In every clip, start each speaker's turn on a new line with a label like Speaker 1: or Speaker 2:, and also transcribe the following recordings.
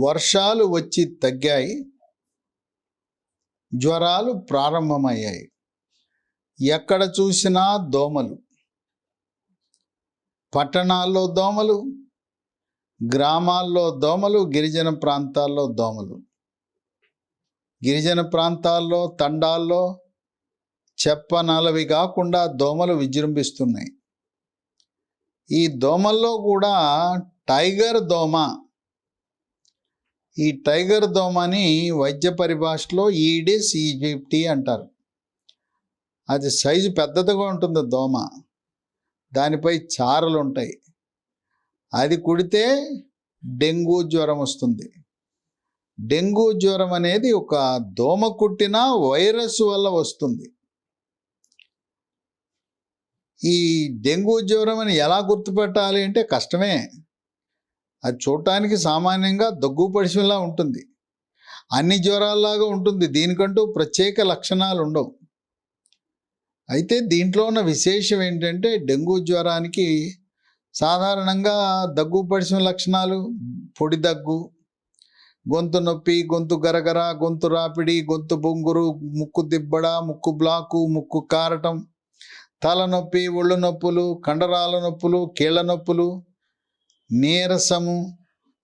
Speaker 1: వర్షాలు వచ్చి తగ్గాయి జ్వరాలు ప్రారంభమయ్యాయి. ఎక్కడ చూసినా దోమలు. పట్టణాల్లో దోమలు గ్రామాల్లో దోమలు గిరిజన ప్రాంతాల్లో దోమలు. గిరిజన ప్రాంతాల్లో తండాల్లో చెప్పనలవి కాకుండా దోమలు విజృంభిస్తున్నాయి. ఈ దోమల్లో కూడా టైగర్ దోమ ఈ టైగర్ దోమని వైద్య పరిభాషలో ఈడిస్ ఈజిప్టీ అంటారు. అది సైజు పెద్దదిగా ఉంటుంది దోమ. దానిపై చారలు ఉంటాయి అది కుడితే డెంగ్యూ జ్వరం వస్తుంది. డెంగ్యూ జ్వరం అనేది ఒక దోమ కుట్టిన వైరస్ వల్ల వస్తుంది. ఈ డెంగ్యూ జ్వరం అని ఎలా గుర్తుపెట్టాలి అంటే కష్టమే. అది చూడటానికి సామాన్యంగా దగ్గు పడిచిలా ఉంటుంది. అన్ని జ్వరాల్లాగా ఉంటుంది. దీనికంటూ ప్రత్యేక లక్షణాలు ఉండవు అయితే దీంట్లో ఉన్న విశేషం ఏంటంటే డెంగ్యూ జ్వరానికి సాధారణంగా దగ్గు పడిచిన లక్షణాలు పొడి దగ్గు గొంతు నొప్పి గొంతు గరగర గొంతు రాపిడి గొంతు బొంగురు ముక్కు దిబ్బడ ముక్కు బ్లాకు ముక్కు కారటం తలనొప్పి ఒళ్ళు నొప్పులు కండరాల నొప్పులు కీళ్ళ నొప్పులు నీరసము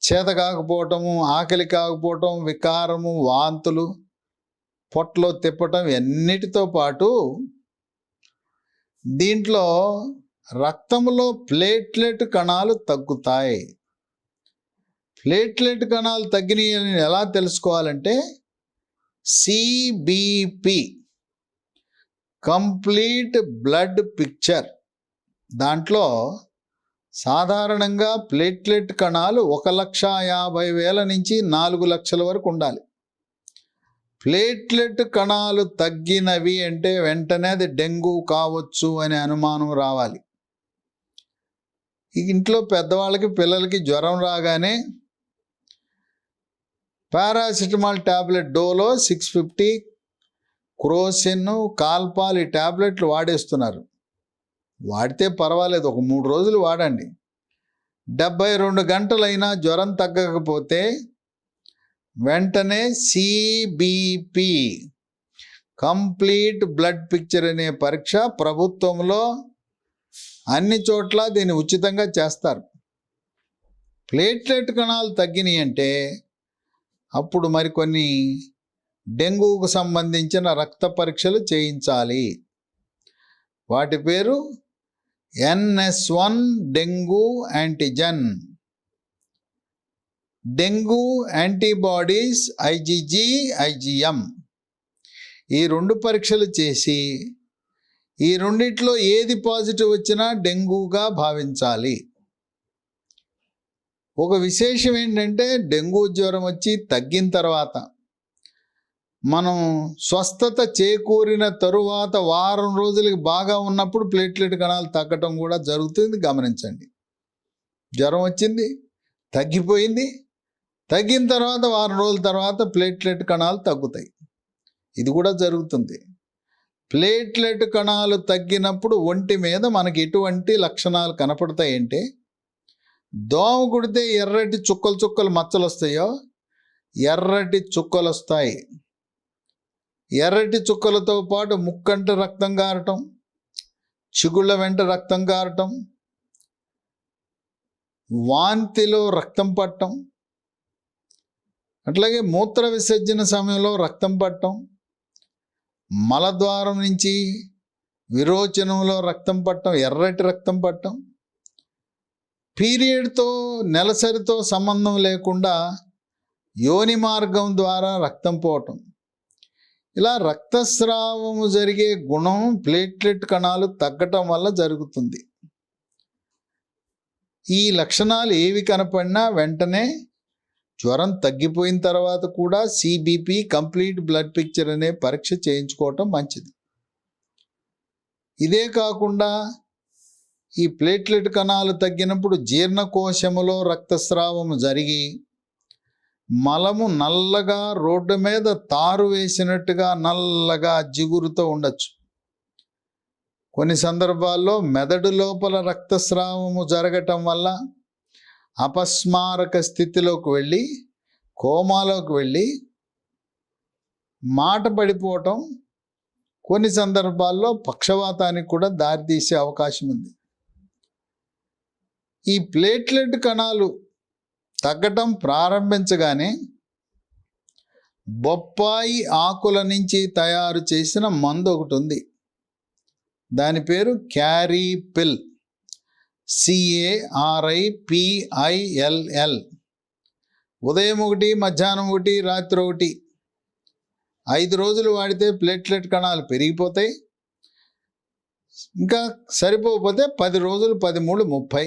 Speaker 1: చేత కాకపోవటము ఆకలి కాకపోవటం వికారము వాంతులు పొట్టలో తిప్పటం ఇవన్నిటితో పాటు దీంట్లో రక్తంలో ప్లేట్లెట్ కణాలు తగ్గుతాయి. ప్లేట్లెట్ కణాలు తగ్గినాయి అని ఎలా తెలుసుకోవాలంటే సిబిపి కంప్లీట్ బ్లడ్ పిక్చర్. దాంట్లో సాధారణంగా ప్లేట్లెట్ కణాలు ఒక లక్ష యాభై వేల నుంచి నాలుగు లక్షల వరకు ఉండాలి. ప్లేట్లెట్ కణాలు తగ్గినవి అంటే వెంటనే అది డెంగ్యూ కావచ్చు అనే అనుమానం రావాలి. ఇంట్లో పెద్దవాళ్ళకి పిల్లలకి జ్వరం రాగానే paracetamol tablet Dolo six fifty Crocin Calpol ఈ ట్యాబ్లెట్లు వాడేస్తున్నారు. వాడితే పర్వాలేదు ఒక మూడు రోజులు వాడండి. డెబ్బై రెండు గంటలైనా జ్వరం తగ్గకపోతే వెంటనే సిబిపి కంప్లీట్ బ్లడ్ పిక్చర్ అనే పరీక్ష ప్రభుత్వంలో అన్ని చోట్ల దీన్ని ఉచితంగా చేస్తారు. ప్లేట్లెట్ కణాలు తగ్గినాయి అంటే అప్పుడు మరికొన్ని డెంగ్యూకు సంబంధించిన రక్త పరీక్షలు చేయించాలి. వాటి పేరు NS one dengue antigen. Dengue antibodies IgG IgM ఈ రెండు పరీక్షలు చేసి ఈ రెండిట్లో ఏది పాజిటివ్ వచ్చినా డెంగ్యూగా భావించాలి. ఒక విశేషం ఏంటంటే డెంగ్యూ జ్వరం వచ్చి తగ్గిన తర్వాత మనం స్వస్థత చేకూరిన తరువాత వారం రోజులకి బాగా ఉన్నప్పుడు ప్లేట్లెట్ కణాలు తగ్గటం కూడా జరుగుతుంది. గమనించండి. జ్వరం వచ్చింది తగ్గిపోయింది. తగ్గిన తర్వాత వారం రోజుల తర్వాత ప్లేట్లెట్ కణాలు తగ్గుతాయి. ఇది కూడా జరుగుతుంది. ప్లేట్లెట్ కణాలు తగ్గినప్పుడు ఒంటి మీద మనకి ఎటువంటి లక్షణాలు కనపడతాయంటే దోమ కుడితే ఎర్రటి చుక్కలు చుక్కలు మచ్చలు వస్తాయో ఎర్రటి చుక్కలు వస్తాయి. ఎర్రటి చుక్కలతో పాటు ముక్కంట రక్తం గారటం చిగుళ్ళ వెంట రక్తం గారటం వాంతిలో రక్తం పట్టడం అట్లాగే మూత్ర విసర్జన సమయంలో రక్తం పట్టడం మలద్వారం నుంచి విరోచనంలో రక్తం పట్టడం ఎర్రటి రక్తం పట్టడం పీరియడ్తో నెలసరితో సంబంధం లేకుండా యోని మార్గం ద్వారా రక్తం పోవటం. ఇలా రక్తస్రావము జరిగే గుణం ప్లేట్లెట్ కణాలు తగ్గటం వల్ల జరుగుతుంది. ఈ లక్షణాలు ఏవి కనపడినా వెంటనే జ్వరం తగ్గిపోయిన తర్వాత కూడా సిబిపి కంప్లీట్ బ్లడ్ పిక్చర్ అనే పరీక్ష చేయించుకోవటం మంచిది. ఇదే కాకుండా ఈ ప్లేట్లెట్ కణాలు తగ్గినప్పుడు జీర్ణకోశములో రక్తస్రావము జరిగి మలము నల్లగా రోడ్డు మీద తారు వేసినట్టుగా నల్లగా జిగురుతో ఉండొచ్చు. కొన్ని సందర్భాల్లో మెదడు లోపల రక్తస్రావము జరగటం వల్ల అపస్మారక స్థితిలోకి వెళ్ళి కోమాలోకి వెళ్ళి మాట పడిపోవటం కొన్ని సందర్భాల్లో పక్షవాతానికి కూడా దారితీసే అవకాశం ఉంది. ఈ ప్లేట్లెట్ కణాలు తగ్గటం ప్రారంభించగానే బొప్పాయి ఆకుల నుంచి తయారు చేసిన మందు ఒకటి ఉంది. దాని పేరు క్యారీ పిల్. సిఏఆర్ఐ పిఐఎల్ఎల్ ఉదయం ఒకటి మధ్యాహ్నం ఒకటి రాత్రి ఒకటి. ఐదు రోజులు వాడితే ప్లేట్లెట్ కణాలు పెరిగిపోతాయి. ఇంకా సరిపోకపోతే పది రోజులు పది మూడు ముప్పై.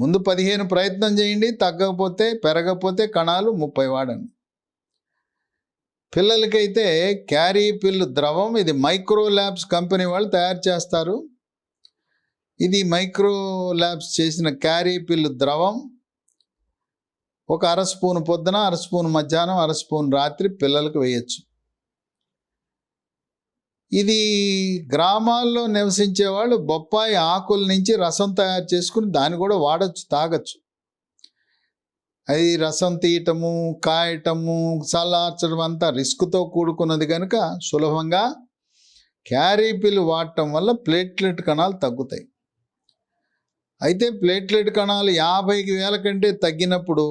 Speaker 1: ముందు పదిహేను ప్రయత్నం చేయండి తగ్గకపోతే పెరగకపోతే కణాలు ముప్పై వాడండి. పిల్లలకైతే క్యారీ పిల్ ద్రవం ఇది మైక్రో ల్యాబ్స్ కంపెనీ వాళ్ళు తయారు చేస్తారు. ఇది మైక్రో ల్యాబ్స్ చేసిన క్యారీ పిల్ ద్రవం. ఒక అర స్పూన్ పొద్దున అర స్పూన్ మధ్యాహ్నం అర స్పూన్ రాత్రి పిల్లలకు వేయచ్చు. ఇది గ్రామాల్లో నివసించే వాళ్ళు బొప్పాయి ఆకుల నుంచి రసం తయారు చేసుకుని దాన్ని కూడా వాడచ్చు తాగచ్చు. అది రసం తీయటము కాయటము చల్లార్చడం అంతా రిస్క్తో కూడుకున్నది కనుక సులభంగా క్యారీ పిల్ వాడటం వల్ల ప్లేట్లెట్ కణాలు తగ్గుతాయి. అయితే ప్లేట్లెట్ కణాలు యాభైకి వేల కంటే తగ్గినప్పుడు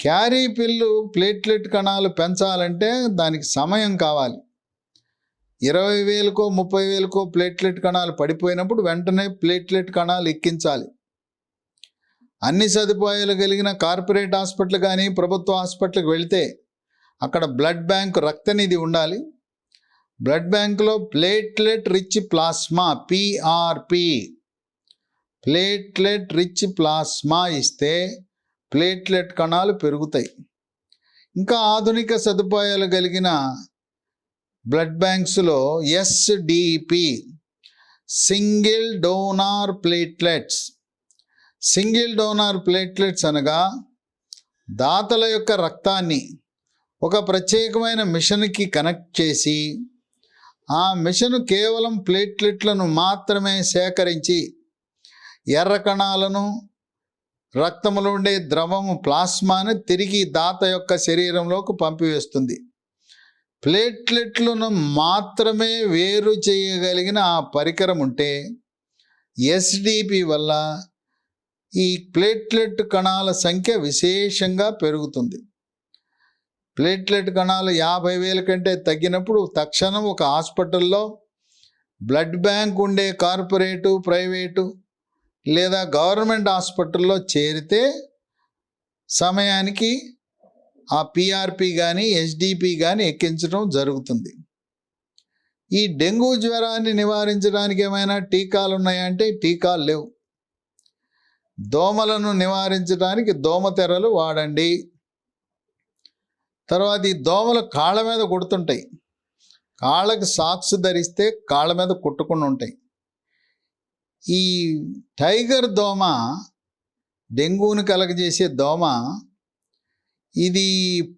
Speaker 1: క్యారీ పిల్లు ప్లేట్లెట్ కణాలు పెంచాలంటే దానికి సమయం కావాలి. ఇరవై వేలకో ముప్పై వేలకో ప్లేట్లెట్ కణాలు పడిపోయినప్పుడు వెంటనే ప్లేట్లెట్ కణాలు ఎక్కించాలి. అన్ని సదుపాయాలు కలిగిన కార్పొరేట్ హాస్పిటల్ కానీ ప్రభుత్వ హాస్పిటల్కి వెళితే అక్కడ బ్లడ్ బ్యాంక్ రక్తనిధి ఉండాలి. బ్లడ్ బ్యాంక్లో platelet rich plasma PRP platelet rich plasma ఇస్తే ప్లేట్లెట్ కణాలు పెరుగుతాయి. ఇంకా ఆధునిక సదుపాయాలు కలిగిన blood బ్యాంక్స్లో SDP single donor platelets. Single donor platelets అనగా దాతల యొక్క రక్తాన్ని ఒక ప్రత్యేకమైన మిషన్కి కనెక్ట్ చేసి ఆ మిషన్ కేవలం ప్లేట్లెట్లను మాత్రమే సేకరించి ఎర్ర కణాలను రక్తంలో ఉండే ద్రవము ప్లాస్మాను తిరిగి దాత యొక్క శరీరంలోకి పంపివేస్తుంది. ప్లేట్లెట్లను మాత్రమే వేరు చేయగలిగిన ఆ పరికరం ఉంటే ఎస్డిపి వల్ల ఈ ప్లేట్లెట్ కణాల సంఖ్య విశేషంగా పెరుగుతుంది. ప్లేట్లెట్ కణాలు యాభై వేల కంటే తగ్గినప్పుడు తక్షణం ఒక హాస్పిటల్లో బ్లడ్ బ్యాంక్ ఉండే కార్పొరేటు ప్రైవేటు లేదా గవర్నమెంట్ హాస్పిటల్లో చేరితే సమయానికి ఆ పిఆర్పి కానీ ఎస్డిపి కానీ ఎక్కించడం జరుగుతుంది. ఈ డెంగ్యూ జ్వరాన్ని నివారించడానికి ఏమైనా టీకాలు ఉన్నాయంటే టీకాలు లేవు. దోమలను నివారించడానికి దోమతెరలు వాడండి. తర్వాత ఈ దోమలు కాళ్ళ మీద కుడుతుంటాయి. కాళ్ళకి సాక్స్ ధరిస్తే కాళ్ళ మీద కుట్టకుండా ఉంటాయి. ఈ టైగర్ దోమ డెంగ్యూని కలగజేసే దోమ ఇది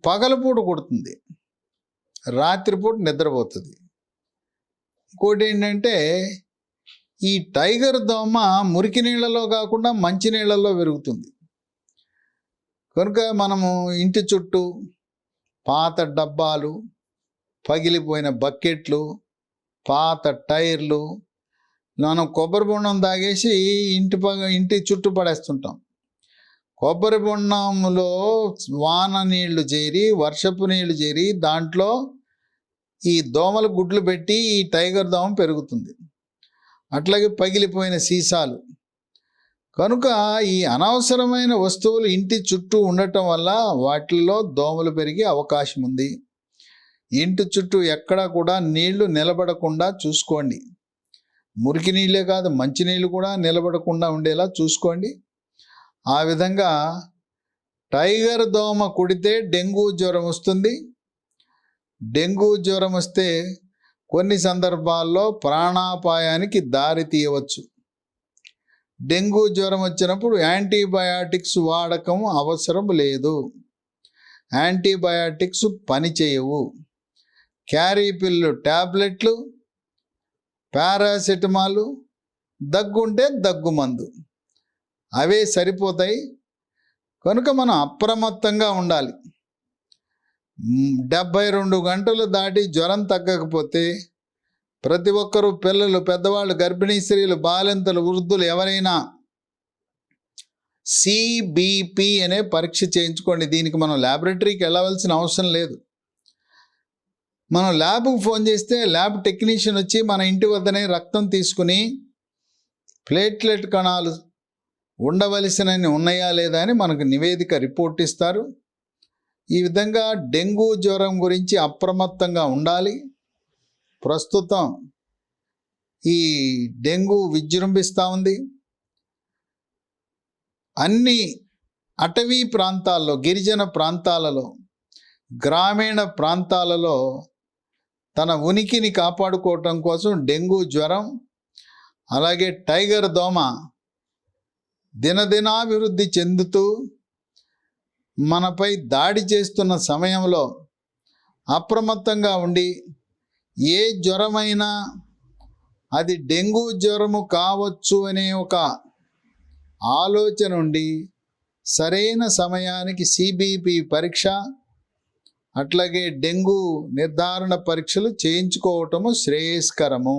Speaker 1: పగలపూట కొడుతుంది. రాత్రిపూట నిద్రపోతుంది. ఇంకోటి ఏంటంటే ఈ టైగర్ దోమ మురికి నీళ్ళలో కాకుండా మంచి నీళ్ళలో పెరుగుతుంది. కనుక మనము ఇంటి చుట్టూ పాత డబ్బాలు పగిలిపోయిన బకెట్లు పాత టైర్లు మనం కొబ్బరి బొండం తాగేసి ఇంటి పగ ఇంటి చుట్టూ పడేస్తుంటాం. కొబ్బరి బొండంలో వాన నీళ్ళు చేరి వర్షపు నీళ్ళు చేరి దాంట్లో ఈ దోమలు గుడ్లు పెట్టి ఈ టైగర్ దోమ పెరుగుతుంది. అట్లాగే పగిలిపోయిన సీసాలు. కనుక ఈ అనవసరమైన వస్తువులు ఇంటి చుట్టూ ఉండటం వల్ల వాటిల్లో దోమలు పెరిగే అవకాశం ఉంది. ఇంటి చుట్టూ ఎక్కడా కూడా నీళ్ళు నిలబడకుండా చూసుకోండి. మురికి నీళ్ళే కాదు మంచినీళ్ళు కూడా నిలబడకుండా ఉండేలా చూసుకోండి. ఆ విధంగా టైగర్ దోమ కుడితే డెంగ్యూ జ్వరం వస్తుంది. డెంగ్యూ జ్వరం వస్తే కొన్ని సందర్భాల్లో ప్రాణాపాయానికి దారి తీయవచ్చు. డెంగ్యూ జ్వరం వచ్చినప్పుడు యాంటీబయాటిక్స్ వాడకం అవసరం లేదు. యాంటీబయాటిక్స్ పనిచేయవు క్యారీ పిల్లు ట్యాబ్లెట్లు పారాసెటమాలు దగ్గుంటే దగ్గు మందు అవే సరిపోతాయి. కనుక మనం అప్రమత్తంగా ఉండాలి. డెబ్భై రెండు గంటలు దాటి జ్వరం తగ్గకపోతే ప్రతి ఒక్కరూ పిల్లలు పెద్దవాళ్ళు గర్భిణీ స్త్రీలు బాలింతలు వృద్ధులు ఎవరైనా సిబిపి అనే పరీక్ష చేయించుకోండి. దీనికి మనం ల్యాబొరేటరీకి వెళ్ళవలసిన అవసరం లేదు. మనం ల్యాబ్కు ఫోన్ చేస్తే ల్యాబ్ టెక్నీషియన్ వచ్చి మన ఇంటి వద్దనే రక్తం తీసుకుని ప్లేట్లెట్ కణాలు ఉండవలసినన్ని ఉన్నాయా లేదా అని మనకు నివేదిక రిపోర్ట్ ఇస్తారు. ఈ విధంగా డెంగ్యూ జ్వరం గురించి అప్రమత్తంగా ఉండాలి. ప్రస్తుతం ఈ డెంగ్యూ విజృంభిస్తూ ఉంది. అన్ని అటవీ ప్రాంతాల్లో గిరిజన ప్రాంతాలలో గ్రామీణ ప్రాంతాలలో తన ఉనికిని కాపాడుకోవటం కోసం డెంగ్యూ జ్వరం అలాగే టైగర్ దోమ దినదినాభివృద్ధి చెందుతూ మనపై దాడి చేస్తున్న సమయంలో అప్రమత్తంగా ఉండి ఏ జ్వరమైనా అది డెంగ్యూ జ్వరము కావచ్చు అనే ఒక ఆలోచన ఉండి సరైన సమయానికి సిబిపి పరీక్ష అట్లాగే డెంగ్యూ నిర్ధారణ పరీక్షలు చేయించుకోవటము శ్రేయస్కరము.